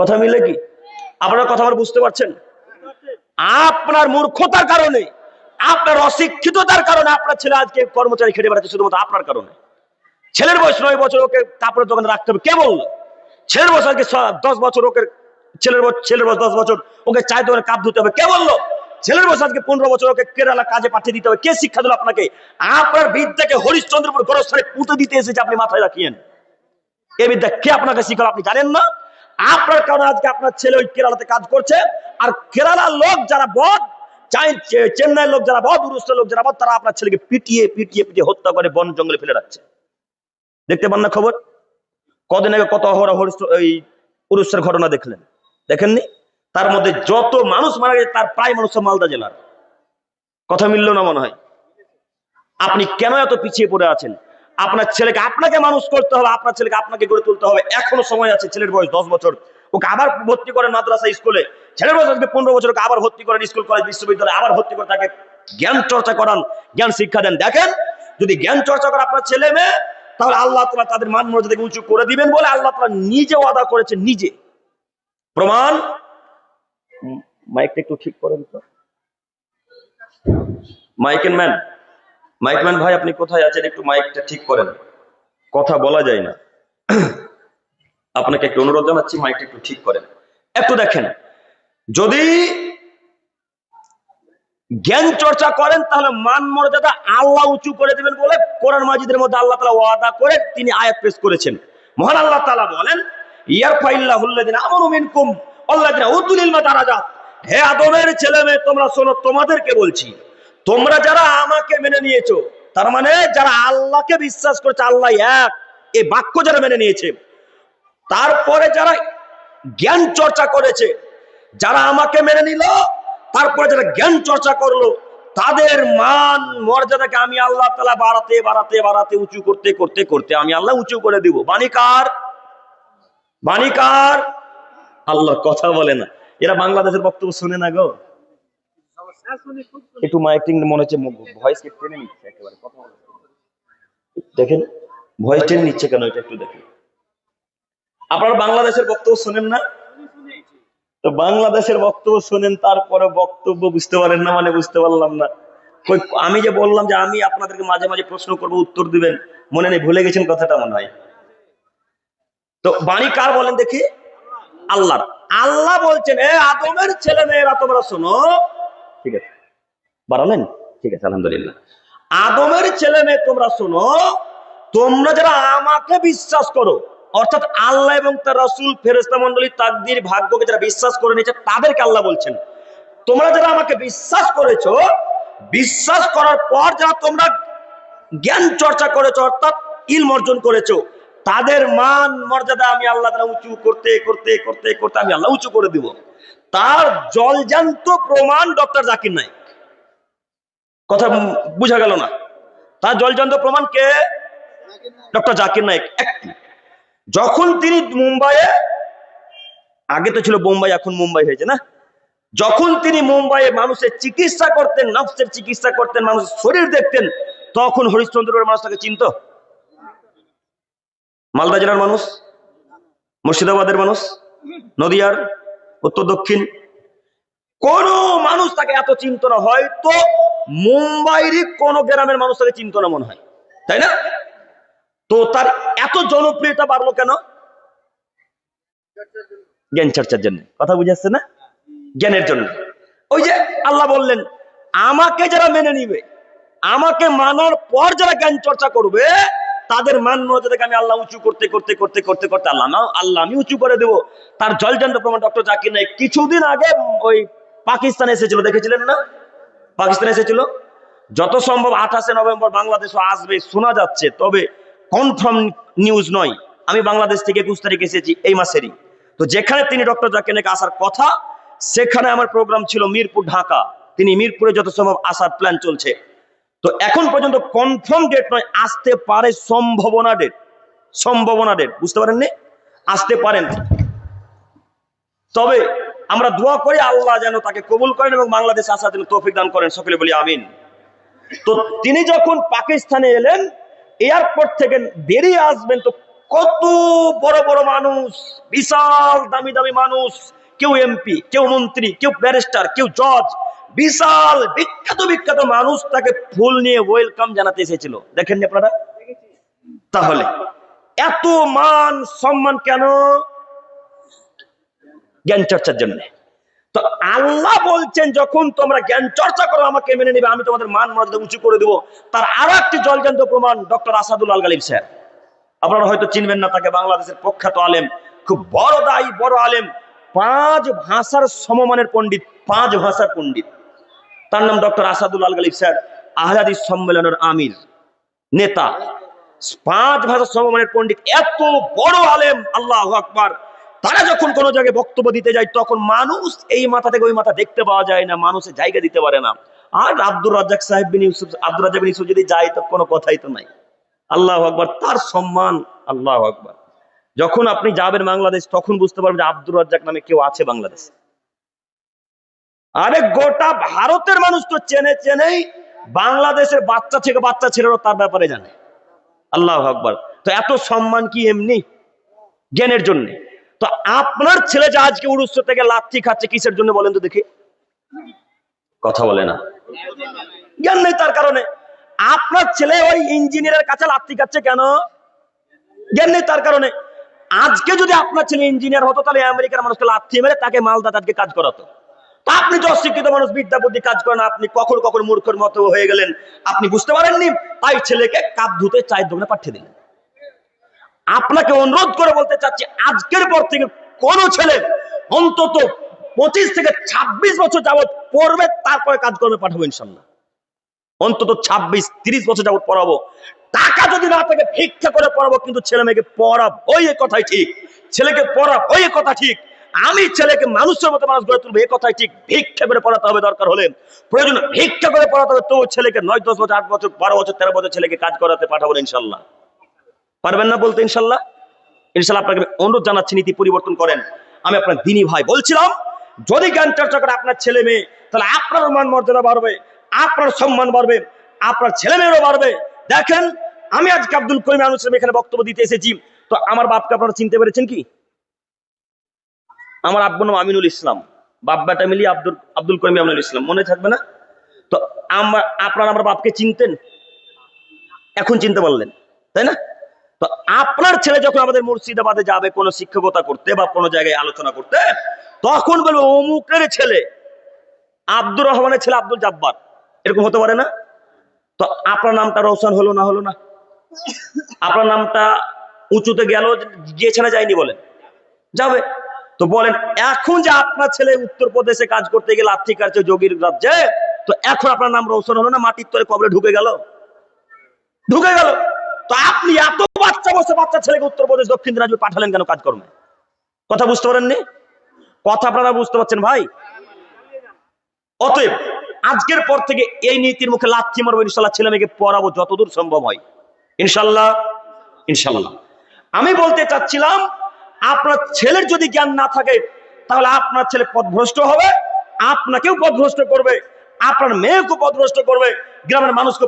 কথা মিলে কি? আপনারা কথা আমার বুঝতে পারছেন? আপনার মূর্খতার কারণে, আপনার অশিক্ষিততার কারণে আপনার ছেলে আজকে কর্মচারী খেটে বেড়াচ্ছে শুধুমাত্র আপনার কারণে। ছেলের বয়স নয় বছর ওকে কাপড়ের দোকানে রাখতে হবে, কে বলল? ছেলের বয়স আজকে দশ বছর ওকে ছেলের বয়স ছেলের বয়স দশ বছর ওকে চায় দোকানে কাপ ধুতে হবে, কে বলল? ছেলের বয়স আজকে পনেরো বছর ওকে কেরালা কাজে পাঠিয়ে দিতে হবে, কে শিক্ষা দিল আপনাকে? আপনার বিদ্যাকে হরিশ্চন্দ্রপুর গরস্থানে পুঁতে দিতে এসেছে আপনি মাথায় রাখিয়েন। এ বিদ্যা কে আপনাকে শিখালো আপনি জানেন না? আপনার কারণে আজকে আপনার ছেলে ওই কেরালাতে কাজ করছে। আর কেরালার লোক যারা বদ চেন্নাইয়ের লোক যারা বদ উড়িষ্যার লোক যারা বদ, তারা আপনার ছেলেকে পিটিয়ে পিটিয়ে পিটিয়ে হত্যা করে বন জঙ্গলে ফেলে রাখছে। দেখতে পান না খবর? কদিন আগে কত অহরা হরিষ্ঠ এই উড়িষ্যার ঘটনা দেখলেন। দেখেননি? তার মধ্যে যত মানুষ মারা গেছে, তার প্রায় মানুষ মালদা জেলার। কথা মিলল না মনে হয়? আপনি কেন এত পিছিয়ে পড়ে আছেন? আপনার ছেলেকে আপনাকে মানুষ করতে হবে, আপনার ছেলেকে আপনাকে গড়ে তুলতে হবে। এখনও সময় আছে ছেলের বয়স দশ বছর। ওকে আবার ভর্তি করেন মাদ্রাসা স্কুলে। ছেলের বয়স আজকে পনেরো বছর, ওকে আবার ভর্তি করেন স্কুল, কলেজ, বিশ্ববিদ্যালয়ে আবার ভর্তি করে তাকে জ্ঞান চর্চা করান, জ্ঞান শিক্ষা দেন। দেখেন, যদি জ্ঞান চর্চা করে আপনার ছেলে মেয়ে, তাহলে আল্লাহ তালা তাদের মান মর্যাদাকে উঁচু করে দিবেন বলে আল্লাহ তালা নিজে ওয়াদা করেছেন, নিজে। প্রমাণ? মাইকটা একটু ঠিক করেন তো। মাইকেন ম্যান? মাইকম্যান ভাই, আপনি কোথায় আছেন? একটু মাইকটা ঠিক করেন। কথা বলা যায় না। আপনাকে একটু অনুরোধ জানাচ্ছি, মাইকটা একটু ঠিক করেন। একটু দেখেন, যদি জ্ঞান চর্চা করেন, তাহলে মান মর্যাদা আল্লাহ উঁচু করে দেবেন বলে কোরআন মাজিদের মধ্যে আল্লাহ তালা ওয়াদা করে তিনি আয়াত পেশ করেছেন। মহান আল্লাহ তালা বলেন হে আদমের ছেলে মেয়ে তোমরা শোনো, তোমাদেরকে বলছি তোমরা যারা আমাকে মেনে নিয়েছো, তার মানে যারা আল্লাহকে বিশ্বাস করেছে, আল্লাহ এক, এই বাক্য যারা মেনে নিয়েছে, তারপরে যারা জ্ঞান চর্চা করেছে, যারা আমাকে মেনে নিল, তারপরে যারা জ্ঞান চর্চা করল, তাদের মান, মর্যাদাকে আমি আল্লাহ তালা বাড়াতে বাড়াতে বাড়াতে, উঁচু করতে করতে করতে আমি আল্লাহ উঁচু করে দিব। বাণিকার বাণিকার আল্লাহর কথা বলে না। এরা বাংলাদেশের বক্তব্য শুনে না গো। একটু মাইকিং মনে হচ্ছে ভয়েস কে টেনে নিচ্ছে একেবারে, কথা। দেখেন ভয়েস টেনে নিচ্ছে কেন এটা একটু দেখেন। আপনারা বাংলাদেশের বক্তব্য শোনেন না? তো বাংলাদেশের বক্তব্য শোনেন, তারপরে বক্তব্য বুঝতে পারেন না মানে বুঝতে পারলাম না। আমি যে বললাম যে আমি আপনাদেরকে মাঝে মাঝে প্রশ্ন করব, উত্তর দিবেন, মনে নেই, ভুলে গেছেন কথাটা মনে হয়। তো বাণী কার বলেন দেখি? আল্লাহর। আল্লাহ বলছেন, এ আদমের ছেলে মেয়েরা তোমরা শোনো ঠিক আছে। বাড়ালেন? ঠিক আছে, আলহামদুলিল্লাহ। আদমের ছেলে মেয়ে তোমরা শোনো, তোমরা যারা আমাকে বিশ্বাস করো, অর্থাৎ আল্লাহ এবং তার রসুল ফেরেস্তা মন্ডলী তাকদির ভাগ্যকে যারা বিশ্বাস করে নিয়েছে, তাদেরকে আল্লাহ বলছেন। তোমরা যারা আমাকে বিশ্বাস করেছ, বিশ্বাস করার পর যারা তোমরা জ্ঞান চর্চা করেছ, অর্থাৎ ইলম অর্জন করেছ, তাদের মান মর্যাদা আমি আল্লাহ তাআলা উঁচু করতে করতে করতে করতে আমি আল্লাহ উঁচু করে দিব। তার জলজান্ত প্রমাণ ডক্টর জাকির নাইক। কথা বুঝা গেল না। তার জলজান্ত প্রমাণ কে? ডক্টর জাকির নাইক। একটি। যখন তিনি মুম্বাইয়ে, আগে তো ছিল বোম্বাই, এখন মুম্বাই হয়েছে না? যখন তিনি মুম্বাইয়ে মানুষের চিকিৎসা করতেন, নফসের চিকিৎসা করতেন মানুষের শরীর দেখতেন, তখন হরিশ্চন্দ্রের মানুষ তাকে চিনত? মালদা জেলার মানুষ? মুর্শিদাবাদের মানুষ? নদিয়ার? উত্তর দক্ষিণ। কোন মানুষ তাকে এত চিন্ত না হয়তো মুম্বাইয়েরই কোন গ্রামের মানুষ তাকে চিন্ত না মনে হয়। তাই না? তো তার এত জনপ্রিয়তা বাড়লো কেন? জ্ঞান চর্চার জন্য। কথা বুঝাচ্ছে না? জ্ঞানের জন্য। ওই যে আল্লাহ বললেন, আমাকে যারা মেনে নিবে, আমাকে মানার পর যারা জ্ঞান চর্চা করবে তাদের মান মর্যাদাকে আমি আল্লাহ উঁচু করতে করতে করতে করতে করতে আল্লাহ না, আল্লাহ আমি উঁচু করে দেবো। তার জলজান্ত প্রমাণ ডক্টর জাকির নাইক কিছুদিন আগে ওই পাকিস্তানে এসেছিল, দেখেছিলেন না? পাকিস্তানে এসেছিল। যত সম্ভব আঠাশে নভেম্বর বাংলাদেশও আসবে, শোনা যাচ্ছে, তবে কনফার্ম নিউজ নয়। আমি বাংলাদেশ থেকে একুশ তারিখ এসেছি এই মাসেরই। তো যেখানে তিনি ডক্টর জাকির নাইক আসার কথা, সেখানে আমার প্রোগ্রাম ছিল মিরপুর, ঢাকা। তিনি মিরপুরে যত সম্ভব আসার প্ল্যান চলছে। তো এখন পর্যন্ত কনফার্ম ডেট নয়, আসতে পারে সম্ভাবনা ডেট সম্ভাবনা ডেট বুঝতে পারেননি? আসতে পারেন। তবে আমরা দোয়া করি আল্লাহ যেন তাকে কবুল করেন এবং বাংলাদেশ আসার জন্য তৌফিক দান করেন। সকলে বলি আমিন। তো তিনি যখন পাকিস্তানে এলেন, এয়ারপোর্ট থেকে বেরিয়ে আসবেন, তো কত বড় বড় মানুষ, বিশাল দামি দামি মানুষ, কেউ এমপি, কেউ মন্ত্রী, কেউ ব্যারিস্টার, কেউ জজ বিশাল, বিখ্যাত বিখ্যাত মানুষ তাকে ফুল নিয়ে ওয়েলকাম জানাতে এসেছিল। দেখেননি আপনারা? তাহলে, এত মান সম্মান কেন? জ্ঞান চর্চার জন্য। তো আল্লাহ বলছেন, যখন তোমরা জ্ঞান চর্চা করো, আমাকে মেনে নেবে, আমি তোমাদের মান মর্যাদা উঁচু করে দেবো। তার আরও একটি জলজান্ত প্রমাণ ডক্টর আসাদুল আল গালিব স্যার। আপনারা হয়তো চিনবেন না, তাকে বাংলাদেশের প্রখ্যাত আলেম, খুব বড় দায়ী, বড় আলেম, পাঁচ ভাষার সমমানের পণ্ডিত, পাঁচ ভাষার পণ্ডিত। তার নাম ডক্টর আসাদুল আল গালিব স্যার, আহলাদি সম্মেলনের আমির, নেতা। পাঁচ ভাষার সমমানের পণ্ডিত, এত বড় আলেম, আল্লাহ আকবার। তারা যখন কোনো জায়গায় বক্তব্য দিতে যায়, তখন মানুষ এই মাথা থেকে ওই মাথা দেখতে পাওয়া যায় না মানুষের জায়গা দিতে পারে না। আর আব্দুর রাজ্জাক সাহেব ইউসুফ, আব্দুর রাজ্জাক ইউসুফ যদি যায়, তো কোনো কথাই তো নাই। আল্লাহ আকবার, তার সম্মান আল্লাহ আকবার। যখন আপনি যাবেন বাংলাদেশ, তখন বুঝতে পারবেন যে আব্দুর রাজ্জাক নামে কেউ আছে বাংলাদেশ। আরে গোটা ভারতের মানুষ তো চেনে চেনেই বাংলাদেশের বাচ্চা থেকে বাচ্চা ছেলেরও তার ব্যাপারে জানে। আল্লাহ আকবার। তো এত সম্মান কি এমনি? জ্ঞানের জন্য। তো আপনার ছেলে যা আজকে উড়ুস্য থেকে লাথি খাচ্ছে, কিসের জন্য বলেন তো দেখি। কথা বলে না। জ্ঞান নেই তার কারণে। আপনার ছেলে ওই ইঞ্জিনিয়ারের কাছে লাথি খাচ্ছে কেন? জ্ঞান নেই তার কারণে। আজকে যদি আপনার ছেলে ইঞ্জিনিয়ার হতো, তাহলে আমেরিকার মানুষকে লাথি মেরে তাকে মালদা কাজ করাতো। আপনি তো অশিক্ষিত মানুষ, বিদ্যা, বুদ্ধি, কাজ করেন, আপনি কখন কখন মূর্খের মতো হয়ে গেলেন। আপনি বুঝতে পারেননি? তাই ছেলেকে কাপ ধুতে চায়ের দোকানে পাঠিয়ে দিলেন। আপনাকে অনুরোধ করে বলতে চাচ্ছি, আজকের পর থেকে কোন ছেলে অন্তত পঁচিশ থেকে ২৬ বছর যাবৎ পড়বে, তারপরে কাজকর্মে পাঠাবো ইনশাল্লাহ। অন্তত ২৬ তিরিশ বছর যাবৎ পড়াবো। টাকা যদি না থাকে, ভিক্ষা করে পড়াবো, কিন্তু ছেলে মেয়েকে পড়াবো ওই কথাই ঠিক। ছেলেকে পড়াবো ওই কথা ঠিক। আমি ছেলেকে মানুষের মতো মানুষ গড়ে তুলবো এই কথাই ঠিক। ভিক্ষা করে পড়াতে হবে, দরকার হলে। প্রয়োজন ভিক্ষা করে পড়াতে হবে তো ছেলেকে নয়, দশ বছর, আট বছর, বারো বছর, তেরো বছর ছেলেকে কাজ করাতে পাঠাবো ইনশাল্লাহ। পারবেন না বলতে, ইনশাল্লাহ? ইনশাল্লাহ আপনাকে অনুরোধ জানাচ্ছি, নীতি পরিবর্তন করেন। আমি আপনার দিনী ভাই বলছিলাম, যদি জ্ঞান চর্চা করে আপনার ছেলে মেয়ে, তাহলে আপনার মান মর্যাদা বাড়বে, আপনার সম্মান বাড়বে, আপনার ছেলে মেয়েরও বাড়বে। দেখেন, আমি আজকে আব্দুল করিম আনুস এখানে বক্তব্য দিতে এসেছি। তো আমার বাপকে আপনারা চিনতে পেরেছেন কি? আমার আব্বুর নাম আমিনুল ইসলাম। বাপ বেটা মিলিয়ে আব্দুল আব্দুল করিম আমিনুল ইসলাম। মনে থাকবে না? তো আমরা আপনারা আমার বাপকে চিনতেন? এখন চিনতে পারলেন। তাই না? তো আপনার ছেলে যখন আমাদের মুর্শিদাবাদে যাবে, কোনো শিক্ষকতা করতে বা কোনো জায়গায় আলোচনা করতে, তখন বলবে, অমুকের ছেলে, আব্দুর রহমানের ছেলে আব্দুল জাব্বার। এরকম হতে পারে না? তো আপনার নামটা রোশন হলো না হলো না? আপনার নামটা উঁচুতে গেল গিয়েছে না যায়নি বলেন। যাবে। তো বলেন, এখন যে আপনার ছেলে উত্তরপ্রদেশে কাজ করতে গেলে আর্থিক কার্যে যোগীর রাজ্যে? তো এখন আপনার নাম রোশন হলো না, মাটির তরে কবরে ঢুকে গেল? ঢুকে গেল। তো আপনি এত বাচ্চা বসে বাচ্চা ছেলেকে উত্তরপ্রদেশ, দক্ষিণ দিনাজপুর পাঠালেন কেন কাজকর্মে কথা বুঝতে পারেননি? কথা আপনারা বুঝতে পারছেন ভাই? অতএব, আজকের পর থেকে এই নীতির মুখে লাথি মারবো, ইনশাল্লাহ ছেলে মেয়েকে পড়াবো যতদূর সম্ভব হয়। ইনশাল্লাহ ইনশাল্লাহ। আমি বলতে চাচ্ছিলাম আপনার ছেলের যদি জ্ঞান না থাকে, তাহলে আপনার ছেলে পথভ্রষ্ট হবে, আপনাকেও পথভ্রষ্ট করবে, আপনার মেয়েকেও পথভ্রষ্ট করবে, গ্রামের মানুষকে